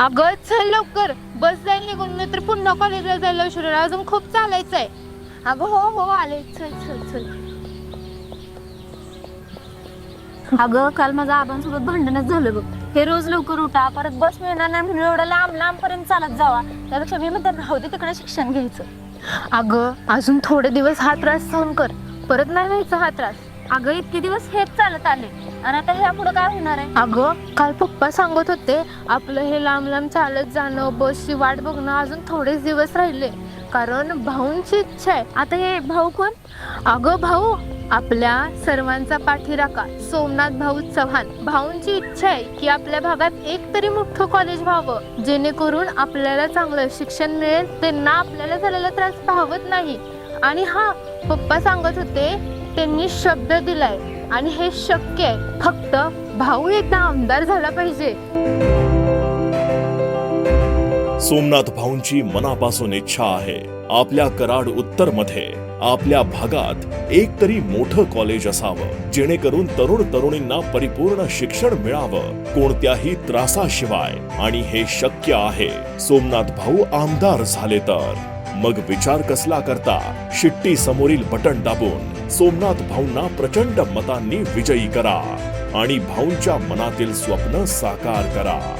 अगं चल लवकर. बस जाईल निघून. नाही तर पुन्हा कॉलेजला जायला उशिरा अजून खूप चालायचं आहे अगं हो हो आले. चल चल चल. अगं काल माझं आबांसोबत भांडणच झालं बघ. हे रोज लवकर उठा. परत बस मिळणार नाही म्हणून एवढं लांब लांब पर्यंत चालत जावा. त्यापेक्षा मी म्हणतात राहू दे तिकडे शिक्षण घ्यायचं. अगं अजून थोडे दिवस हा त्रास सहन कर. परत नाही व्हायचा हा त्रास. अगं इतके दिवस हेच चालत आले. आणि आता ह्या पुढे काय होणार आहे? अगं काल पप्पा सांगत होते आपलं हे लांब लांब चालत जाणं बसची वाट बघणं अजून थोडेच दिवस राहिले. कारण भाऊंची इच्छा आहे. आता हे भाऊ कोण? अगं भाऊ आपल्या सर्वांचा पाठीराखा सोमनाथ भाऊ चव्हाण. भाऊंची इच्छा आहे की आपल्या भागात एक तरी मोठं कॉलेज व्हावं. जेणेकरून आपल्याला चांगलं शिक्षण मिळेल त्यांना आपल्याला झालेला त्रास पाहवत नाही. आणि हा पप्पा सांगत होते त्यांनी शब्द दिलाय. आणि हे शक्य आहे. फक्त भाऊ एकदा आमदार झाला पाहिजे. सोमनाथ भाऊंची मनापासून इच्छा आहे. आपल्या कराड उत्तरमध्ये आपल्या भागात एक तरी मोठं कॉलेज असावं. जेणेकरून तरुण तरुणींना परिपूर्ण शिक्षण मिळावं. कोणत्याही त्रासाशिवाय. आणि हे शक्य आहे. सोमनाथ भाऊ आमदार झाले तर. मग विचार कसला करता? शिट्टी समोरील बटन दाबून सोमनाथ भाऊंना प्रचंड मतांनी विजयी करा आणि भाऊंच्या मनातील स्वप्न साकार करा.